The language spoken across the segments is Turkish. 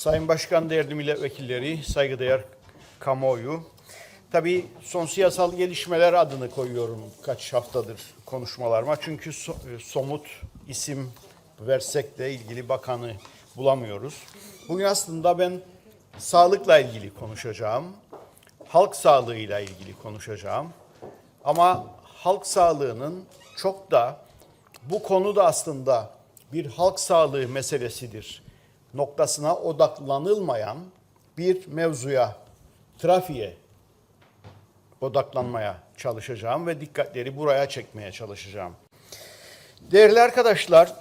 Sayın Başkan, değerli milletvekilleri, saygıdeğer kamuoyu. Tabii son siyasal gelişmeler adını koyuyorum kaç haftadır konuşmalarıma. Çünkü e, somut isim versek de ilgili bakanı bulamıyoruz. Bugün aslında ben sağlıkla ilgili konuşacağım. Halk sağlığıyla ilgili konuşacağım. Ama halk sağlığının çok da bu konuda aslında bir halk sağlığı meselesidir noktasına odaklanılmayan bir mevzuya, trafiğe odaklanmaya çalışacağım ve dikkatleri buraya çekmeye çalışacağım. Değerli arkadaşlar,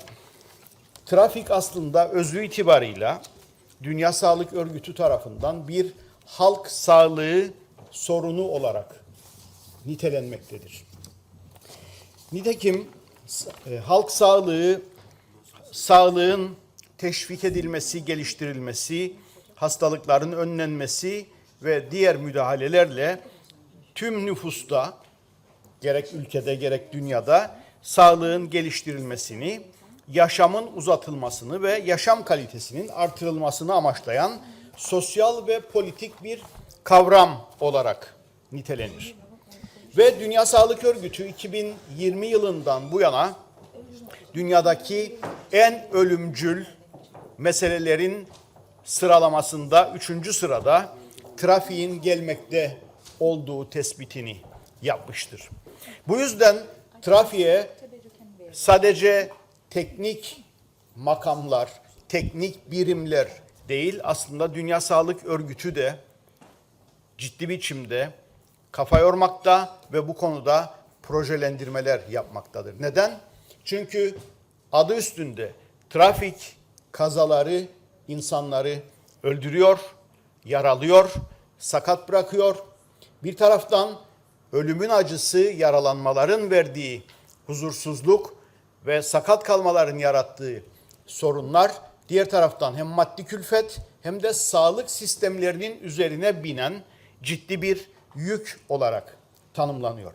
trafik aslında özü itibarıyla Dünya Sağlık Örgütü tarafından bir halk sağlığı sorunu olarak nitelenmektedir. Nitekim e, halk sağlığı, sağlığın teşvik edilmesi, geliştirilmesi, hastalıkların önlenmesi ve diğer müdahalelerle tüm nüfusta gerek ülkede gerek dünyada sağlığın geliştirilmesini, yaşamın uzatılmasını ve yaşam kalitesinin artırılmasını amaçlayan sosyal ve politik bir kavram olarak nitelenir. Ve Dünya Sağlık Örgütü 2020 yılından bu yana dünyadaki en ölümcül meselelerin sıralamasında üçüncü sırada trafiğin gelmekte olduğu tespitini yapmıştır. Bu yüzden trafiğe sadece teknik makamlar, teknik birimler değil aslında Dünya Sağlık Örgütü de ciddi biçimde kafa yormakta ve bu konuda projelendirmeler yapmaktadır. Neden? Çünkü adı üstünde trafik kazaları insanları öldürüyor, yaralıyor, sakat bırakıyor. Bir taraftan ölümün acısı, yaralanmaların verdiği huzursuzluk ve sakat kalmaların yarattığı sorunlar diğer taraftan hem maddi külfet hem de sağlık sistemlerinin üzerine binen ciddi bir yük olarak tanımlanıyor.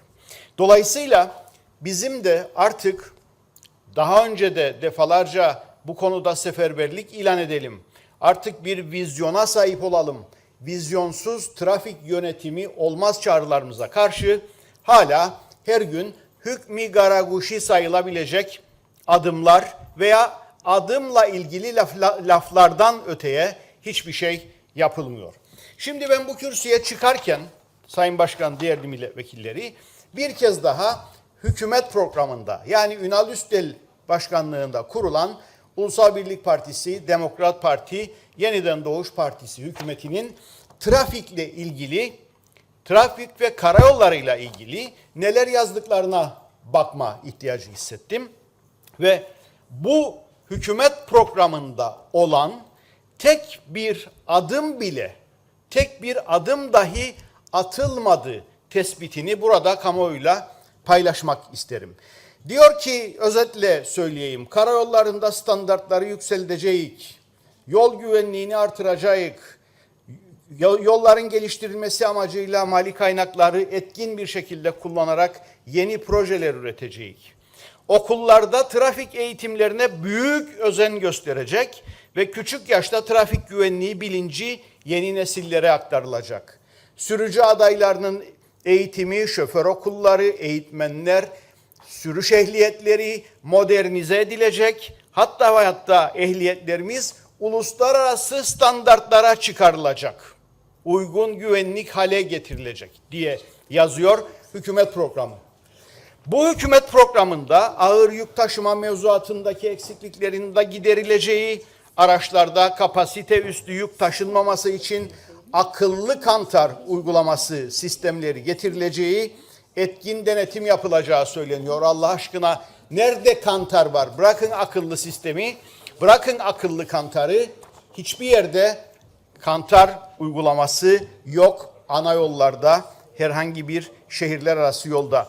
Dolayısıyla bizim de artık daha önce de defalarca bu konuda seferberlik ilan edelim. Artık bir vizyona sahip olalım. Vizyonsuz trafik yönetimi olmaz çağrılarımıza karşı hala her gün hükmü garaguşi sayılabilecek adımlar veya adımla ilgili lafla- laflardan öteye hiçbir şey yapılmıyor. Şimdi ben bu kürsüye çıkarken Sayın Başkan, değerli milletvekilleri bir kez daha hükümet programında yani Ünal Üstel başkanlığında kurulan Ulusal Birlik Partisi, Demokrat Parti, Yeniden Doğuş Partisi hükümetinin trafikle ilgili, trafik ve karayollarıyla ilgili neler yazdıklarına bakma ihtiyacı hissettim. Ve bu hükümet programında olan tek bir adım bile, tek bir adım dahi atılmadı tespitini burada kamuoyuyla paylaşmak isterim. Diyor ki özetle söyleyeyim karayollarında standartları yükseltecek, yol güvenliğini artıracak, Yol- yolların geliştirilmesi amacıyla mali kaynakları etkin bir şekilde kullanarak yeni projeler üretecek. Okullarda trafik eğitimlerine büyük özen gösterecek ve küçük yaşta trafik güvenliği bilinci yeni nesillere aktarılacak. Sürücü adaylarının eğitimi, şoför okulları, eğitmenler, sürüş ehliyetleri modernize edilecek. Hatta ve hatta ehliyetlerimiz uluslararası standartlara çıkarılacak. Uygun güvenlik hale getirilecek diye yazıyor hükümet programı. Bu hükümet programında ağır yük taşıma mevzuatındaki eksikliklerin de giderileceği, araçlarda kapasite üstü yük taşınmaması için akıllı kantar uygulaması sistemleri getirileceği, etkin denetim yapılacağı söyleniyor. Allah aşkına nerede kantar var? Bırakın akıllı sistemi, bırakın akıllı kantarı. Hiçbir yerde kantar uygulaması yok ana yollarda, herhangi bir şehirler arası yolda.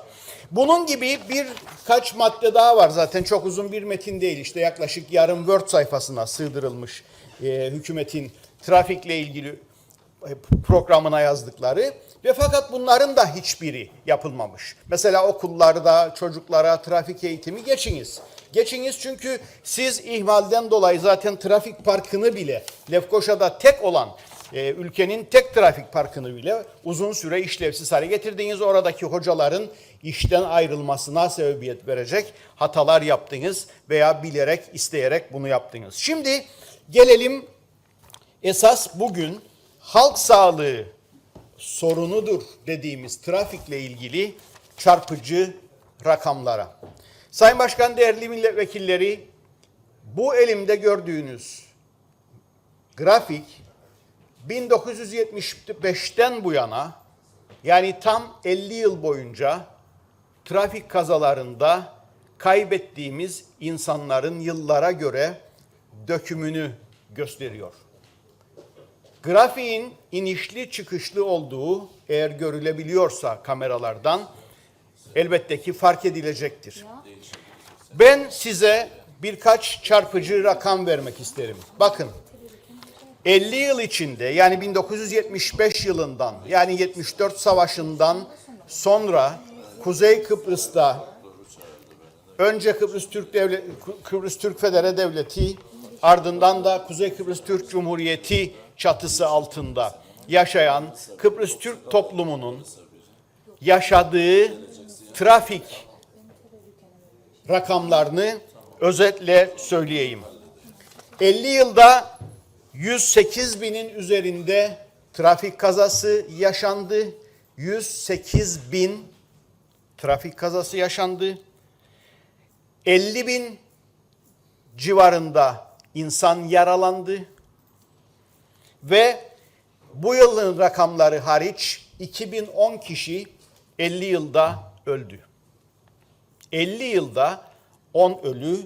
Bunun gibi birkaç madde daha var zaten çok uzun bir metin değil işte yaklaşık yarım Word sayfasına sığdırılmış e, hükümetin trafikle ilgili programına yazdıkları ve fakat bunların da hiçbiri yapılmamış. Mesela okullarda çocuklara trafik eğitimi geçiniz. Geçiniz çünkü siz ihmalden dolayı zaten trafik parkını bile Lefkoşa'da tek olan e, ülkenin tek trafik parkını bile uzun süre işlevsiz hale getirdiniz. Oradaki hocaların işten ayrılmasına sebebiyet verecek hatalar yaptınız veya bilerek isteyerek bunu yaptınız. Şimdi gelelim esas bugün halk sağlığı sorunudur dediğimiz trafikle ilgili çarpıcı rakamlara. Sayın Başkan, değerli milletvekilleri, bu elimde gördüğünüz grafik 1975'ten bu yana yani tam 50 yıl boyunca trafik kazalarında kaybettiğimiz insanların yıllara göre dökümünü gösteriyor. Grafiğin inişli çıkışlı olduğu eğer görülebiliyorsa kameralardan elbette ki fark edilecektir. Ben size birkaç çarpıcı rakam vermek isterim. Bakın 50 yıl içinde yani 1975 yılından yani 74 savaşından sonra Kuzey Kıbrıs'ta önce Kıbrıs Türk Devlet Kıbrıs Türk Federe Devleti ardından da Kuzey Kıbrıs Türk Cumhuriyeti çatısı altında yaşayan Kıbrıs Türk toplumunun yaşadığı trafik rakamlarını özetle söyleyeyim. 50 yılda 108 binin üzerinde trafik kazası yaşandı. 108 bin trafik kazası yaşandı. 50 bin civarında insan yaralandı. Ve bu yılın rakamları hariç 2010 kişi 50 yılda öldü. 50 yılda 10 ölü,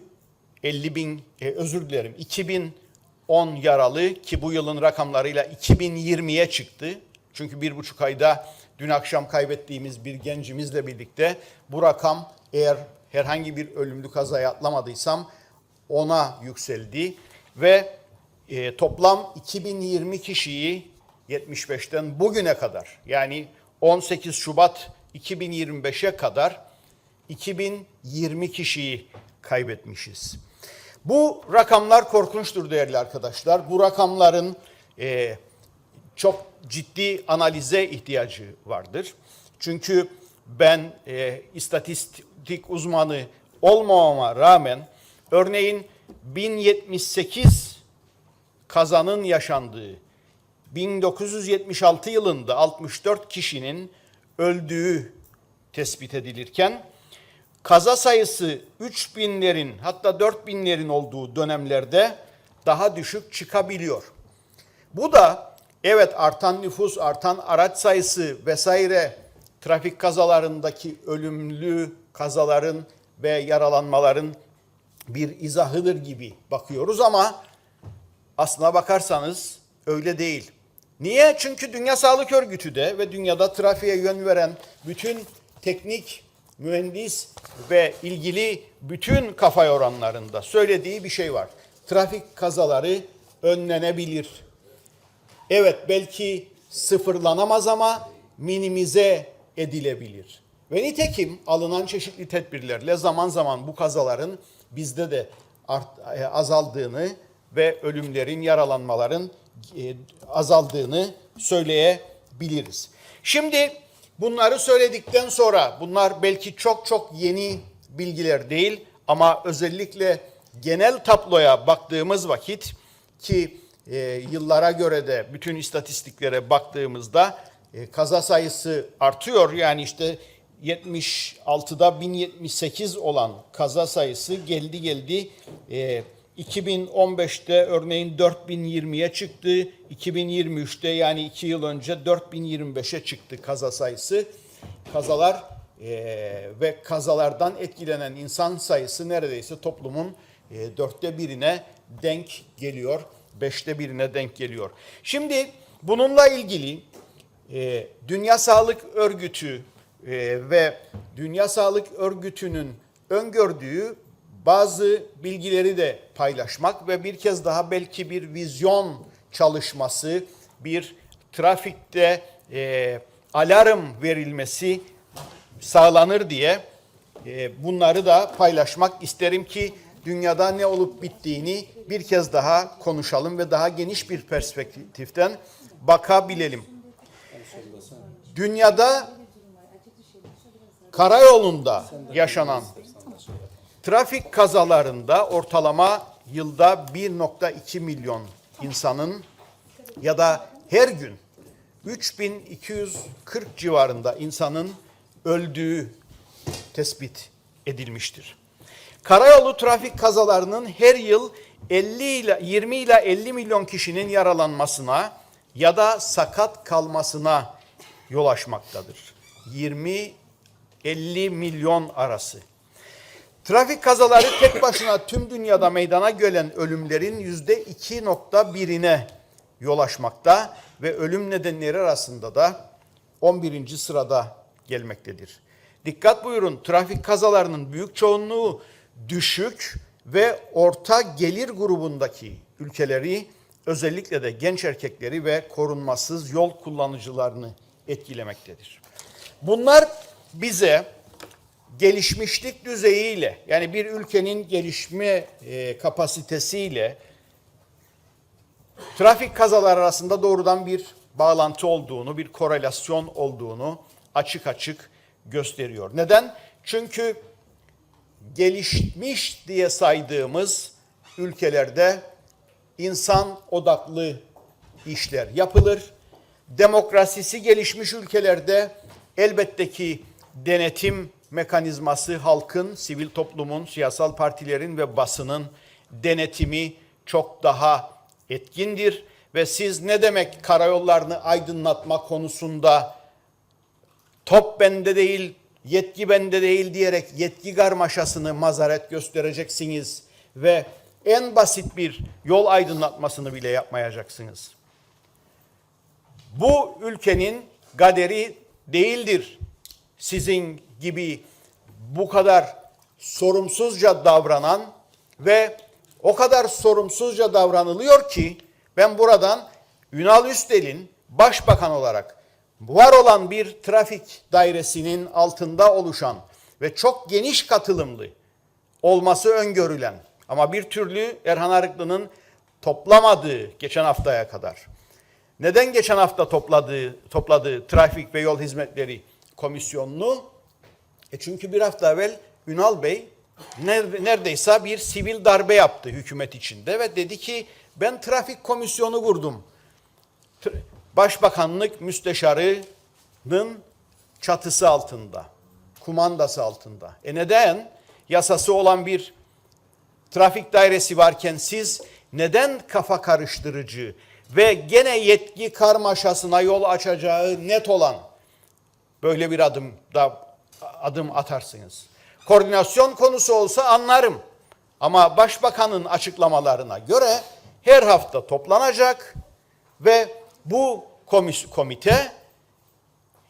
50 bin, e, özür dilerim 2010 yaralı ki bu yılın rakamlarıyla 2020'ye çıktı. Çünkü bir buçuk ayda dün akşam kaybettiğimiz bir gencimizle birlikte bu rakam eğer herhangi bir ölümlü kazaya atlamadıysam ona yükseldi ve e, toplam 2020 kişiyi 75'ten bugüne kadar yani 18 Şubat 2025'e kadar 2020 kişiyi kaybetmişiz. Bu rakamlar korkunçtur değerli arkadaşlar. Bu rakamların e, çok ciddi analize ihtiyacı vardır. Çünkü ben e, istatistik uzmanı olmamama rağmen örneğin 1078 kazanın yaşandığı 1976 yılında 64 kişinin öldüğü tespit edilirken kaza sayısı 3000'lerin hatta 4000'lerin olduğu dönemlerde daha düşük çıkabiliyor. Bu da evet artan nüfus, artan araç sayısı vesaire trafik kazalarındaki ölümlü kazaların ve yaralanmaların bir izahıdır gibi bakıyoruz ama aslına bakarsanız öyle değil. Niye? Çünkü Dünya Sağlık Örgütü de ve dünyada trafiğe yön veren bütün teknik, mühendis ve ilgili bütün kafa yoranlarında söylediği bir şey var. Trafik kazaları önlenebilir. Evet belki sıfırlanamaz ama minimize edilebilir. Ve nitekim alınan çeşitli tedbirlerle zaman zaman bu kazaların bizde de art, e, azaldığını ve ölümlerin, yaralanmaların e, azaldığını söyleyebiliriz. Şimdi bunları söyledikten sonra bunlar belki çok çok yeni bilgiler değil ama özellikle genel tabloya baktığımız vakit ki e, yıllara göre de bütün istatistiklere baktığımızda e, kaza sayısı artıyor. Yani işte 76'da 1078 olan kaza sayısı geldi geldi e, 2015'te örneğin 4020'ye çıktı. 2023'te yani 2 yıl önce 4025'e çıktı kaza sayısı. Kazalar e, ve kazalardan etkilenen insan sayısı neredeyse toplumun e, dörtte birine denk geliyor. Beşte birine denk geliyor. Şimdi bununla ilgili e, Dünya Sağlık Örgütü e, ve Dünya Sağlık Örgütü'nün öngördüğü bazı bilgileri de paylaşmak ve bir kez daha belki bir vizyon çalışması, bir trafikte e, alarm verilmesi sağlanır diye e, bunları da paylaşmak isterim ki dünyada ne olup bittiğini bir kez daha konuşalım ve daha geniş bir perspektiften bakabilelim. Dünyada karayolunda yaşanan trafik kazalarında ortalama yılda 1.2 milyon insanın ya da her gün 3240 civarında insanın öldüğü tespit edilmiştir. Karayolu trafik kazalarının her yıl 50 ile 20 ile 50 milyon kişinin yaralanmasına ya da sakat kalmasına yol açmaktadır. 20 50 milyon arası. Trafik kazaları tek başına tüm dünyada meydana gelen ölümlerin yüzde 2.1'ine yol açmakta ve ölüm nedenleri arasında da 11. sırada gelmektedir. Dikkat buyurun trafik kazalarının büyük çoğunluğu düşük ve orta gelir grubundaki ülkeleri özellikle de genç erkekleri ve korunmasız yol kullanıcılarını etkilemektedir. Bunlar bize gelişmişlik düzeyiyle yani bir ülkenin gelişme e, kapasitesiyle trafik kazaları arasında doğrudan bir bağlantı olduğunu, bir korelasyon olduğunu açık açık gösteriyor. Neden? Çünkü gelişmiş diye saydığımız ülkelerde insan odaklı işler yapılır. Demokrasisi gelişmiş ülkelerde elbette ki denetim mekanizması halkın, sivil toplumun, siyasal partilerin ve basının denetimi çok daha etkindir ve siz ne demek karayollarını aydınlatma konusunda top bende değil, yetki bende değil diyerek yetki karmaşasını mazaret göstereceksiniz ve en basit bir yol aydınlatmasını bile yapmayacaksınız. Bu ülkenin kaderi değildir sizin gibi bu kadar sorumsuzca davranan ve o kadar sorumsuzca davranılıyor ki ben buradan Ünal Üstel'in başbakan olarak var olan bir trafik dairesinin altında oluşan ve çok geniş katılımlı olması öngörülen ama bir türlü Erhan Arıklı'nın toplamadığı geçen haftaya kadar. Neden geçen hafta topladığı, topladığı Trafik ve Yol Hizmetleri Komisyonu'nu? E çünkü bir hafta evvel Ünal Bey neredeyse bir sivil darbe yaptı hükümet içinde ve dedi ki ben trafik komisyonu kurdum. Başbakanlık müsteşarının çatısı altında, kumandası altında. E neden? Yasası olan bir trafik dairesi varken siz neden kafa karıştırıcı ve gene yetki karmaşasına yol açacağı net olan böyle bir adım da adım atarsınız. Koordinasyon konusu olsa anlarım. Ama başbakanın açıklamalarına göre her hafta toplanacak ve bu komis komite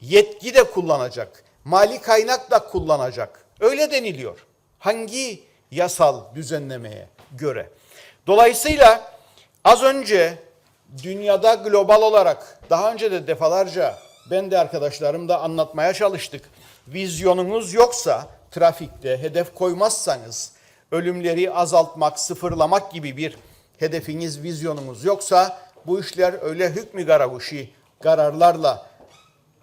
yetki de kullanacak. Mali kaynak da kullanacak. Öyle deniliyor. Hangi yasal düzenlemeye göre? Dolayısıyla az önce dünyada global olarak daha önce de defalarca ben de arkadaşlarım da anlatmaya çalıştık. Vizyonunuz yoksa trafikte hedef koymazsanız ölümleri azaltmak, sıfırlamak gibi bir hedefiniz, vizyonunuz yoksa bu işler öyle hükmü garavuşi kararlarla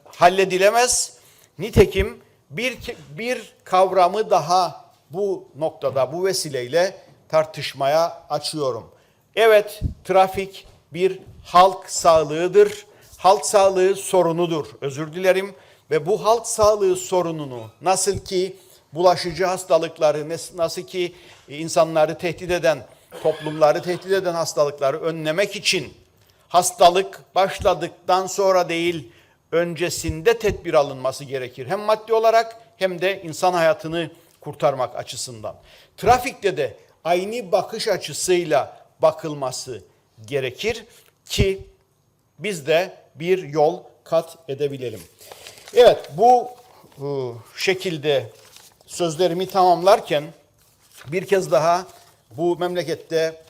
halledilemez. Nitekim bir, bir kavramı daha bu noktada, bu vesileyle tartışmaya açıyorum. Evet, trafik bir halk sağlığıdır. Halk sağlığı sorunudur. Özür dilerim. Ve bu halk sağlığı sorununu nasıl ki bulaşıcı hastalıkları, nasıl ki insanları tehdit eden, toplumları tehdit eden hastalıkları önlemek için hastalık başladıktan sonra değil, öncesinde tedbir alınması gerekir. Hem maddi olarak hem de insan hayatını kurtarmak açısından. Trafikte de aynı bakış açısıyla bakılması gerekir ki biz de bir yol kat edebilelim. Evet bu e, şekilde sözlerimi tamamlarken bir kez daha bu memlekette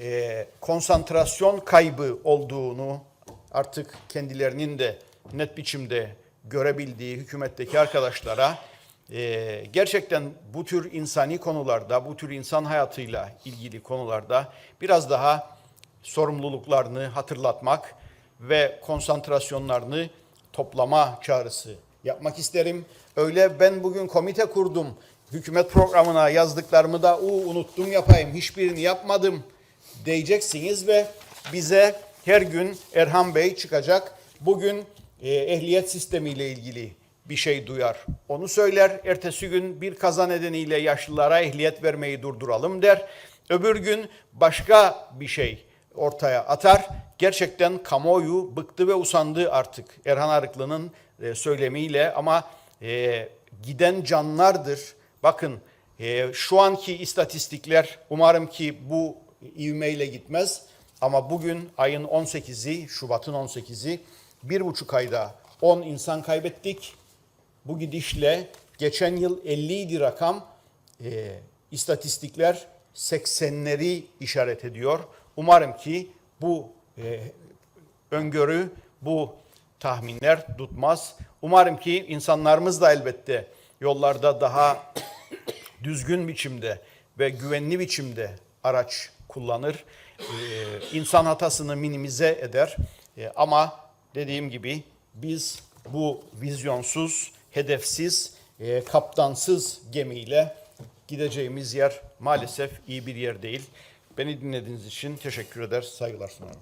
e, konsantrasyon kaybı olduğunu artık kendilerinin de net biçimde görebildiği hükümetteki arkadaşlara e, gerçekten bu tür insani konularda, bu tür insan hayatıyla ilgili konularda biraz daha sorumluluklarını hatırlatmak ve konsantrasyonlarını toplama çağrısı yapmak isterim. Öyle ben bugün komite kurdum. Hükümet programına yazdıklarımı da "Uu, unuttum yapayım, hiçbirini yapmadım diyeceksiniz ve bize her gün Erhan Bey çıkacak. Bugün e, ehliyet sistemiyle ilgili bir şey duyar. Onu söyler. Ertesi gün bir kaza nedeniyle yaşlılara ehliyet vermeyi durduralım der. Öbür gün başka bir şey ortaya atar. Gerçekten kamuoyu bıktı ve usandı artık Erhan Arıklı'nın e, söylemiyle ama e, giden canlardır. Bakın e, şu anki istatistikler umarım ki bu ivmeyle gitmez. Ama bugün ayın 18'i, Şubat'ın 18'i bir buçuk ayda 10 insan kaybettik. Bu gidişle geçen yıl 50 idi rakam. E, istatistikler 80'leri işaret ediyor. Umarım ki bu e, öngörü, bu tahminler tutmaz. Umarım ki insanlarımız da elbette yollarda daha düzgün biçimde ve güvenli biçimde araç kullanır. Ee, insan hatasını minimize eder. Ee, ama dediğim gibi biz bu vizyonsuz, hedefsiz, e, kaptansız gemiyle gideceğimiz yer maalesef iyi bir yer değil. Beni dinlediğiniz için teşekkür eder, saygılar sunarım.